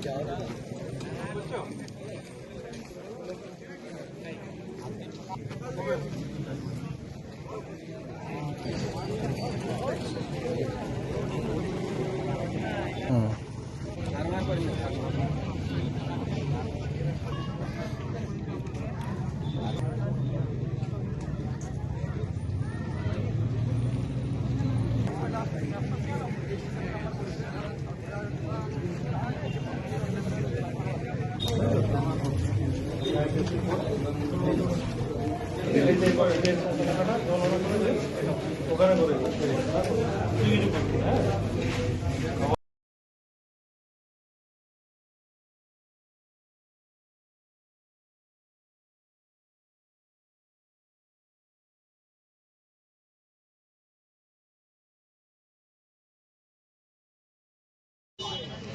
क्या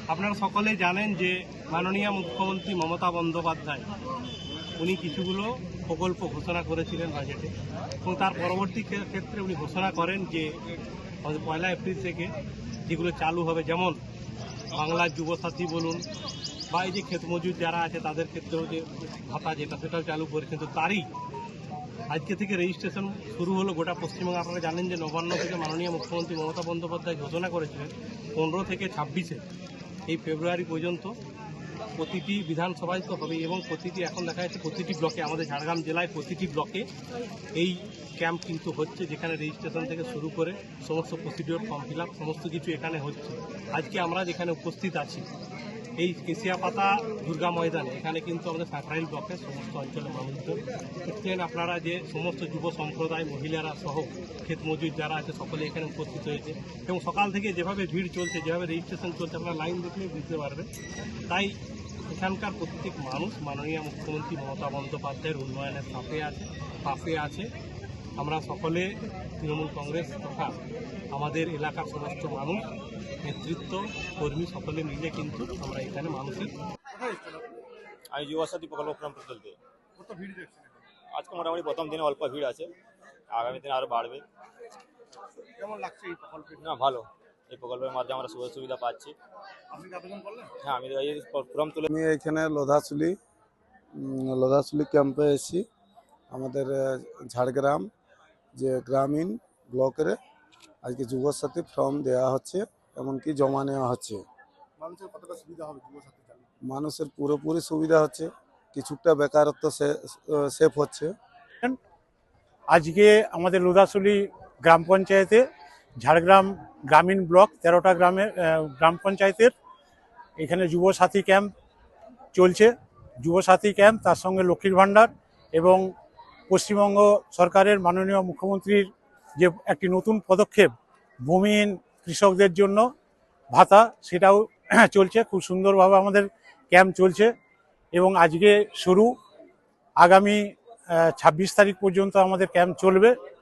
আপনারা সকলে জানেন যে মাননীয় মুখ্যমন্ত্রী মমতা বন্দ্যোপাধ্যায় উনি কিছুগুলো প্রকল্প ঘোষণা করেছিলেন বাজেটে এবং তার পরবর্তী ক্ষেত্রে উনি ঘোষণা করেন যে পয়লা এপ্রিল থেকে যেগুলো চালু হবে, যেমন বাংলার যুবসাথী বলুন বা এই যে ক্ষেত মজুর যারা আছে, তাদের ক্ষেত্রেও যে ভাতা যেটা, সেটাও চালু করে, কিন্তু তারই আজকে থেকে রেজিস্ট্রেশন শুরু হলো গোটা পশ্চিমবঙ্গে। আপনারা জানেন যে নবান্ন থেকে মাননীয় মুখ্যমন্ত্রী মমতা বন্দ্যোপাধ্যায় ঘোষণা করেছিলেন, পনেরো থেকে ছাব্বিশে, এই ফেব্রুয়ারি পর্যন্ত প্রতিটি বিধানসভায় তো হবে এবং প্রতিটি, এখন দেখা যাচ্ছে প্রতিটি ব্লকে, আমাদের ঝাড়গ্রাম জেলায় প্রতিটি ব্লকে এই ক্যাম্প কিন্তু হচ্ছে যেখানে রেজিস্ট্রেশন থেকে শুরু করে সমস্ত প্রসিডিওর ফর্ম ফিল সমস্ত কিছু এখানে হচ্ছে। আজকে আমরা যেখানে উপস্থিত আছি, এই কেশিয়াপাতা দুর্গা ময়দানে, এখানে কিন্তু আমাদের সাকরাইল ব্লকের সমস্ত অঞ্চলের মানুষজন। দেখছেন আপনারা যে সমস্ত যুব সম্প্রদায়, মহিলারা সহ ক্ষেত মজুর যারা আছে, সকলে এখানে উপস্থিত হয়েছে। এবং সকাল থেকে যেভাবে ভিড় চলছে, যেভাবে রেজিস্ট্রেশন চলছে, আপনারা লাইন দেখলে বুঝতে পারবেন। তাই এখানকার প্রত্যেক মানুষ মাননীয় মুখ্যমন্ত্রী মমতা বন্দ্যোপাধ্যায়ের উন্নয়নের পাশে আছে পাশে আছে। আমরা সকলে তৃণমূল কংগ্রেস তথা আমাদের এলাকার সমস্ত মানুষ নেতৃত্ব কর্মী সকলে মিলে কিন্তু আমরা এখানে মানুষের আমি যুবসাথী প্রকল্প দেখছেন এখন? আজকে মোটামুটি প্রথম দিনে অল্প ভিড় আছে আগামী দিনে আরও বাড়বে। কেমন লাগছে এই প্রকল্পে না ভালো। এই প্রকল্পের মাধ্যমে আমরা সুযোগ সুবিধা পাচ্ছি। হ্যাঁ আমি এই ফর্ম তুলে আমি এখানে লোধাশুলি উম, লোধাশুলি ক্যাম্পে এসেছি। আমাদের ঝাড়গ্রাম যে গ্রামীণ ব্লকের আজকে যুবসাথী ফর্ম দেওয়া হচ্ছে এমনকি জমা নেওয়া হচ্ছে। মানুষের কতটা সুবিধা হবে মানুষের পুরোপুরি সুবিধা হচ্ছে কিছুটা বেকারত্ব সেফ হচ্ছে। আজকে আমাদের লোদাশুলি গ্রাম পঞ্চায়েতে ঝাড়গ্রাম গ্রামীণ ব্লক তেরোটা গ্রামের গ্রাম পঞ্চায়েতের। এখানে যুবসাথী ক্যাম্প চলছে। যুবসাথী ক্যাম্প, তার সঙ্গে লক্ষ্মীর ভাণ্ডার এবং পশ্চিমবঙ্গ সরকারের মাননীয় মুখ্যমন্ত্রীর যে একটি নতুন পদক্ষেপ, ভূমিহীন কৃষকদের জন্য ভাতা, সেটাও চলছে। খুব সুন্দরভাবে আমাদের ক্যাম্প চলছে এবং আজকে শুরু। আগামী ছাব্বিশ তারিখ পর্যন্ত আমাদের ক্যাম্প চলবে।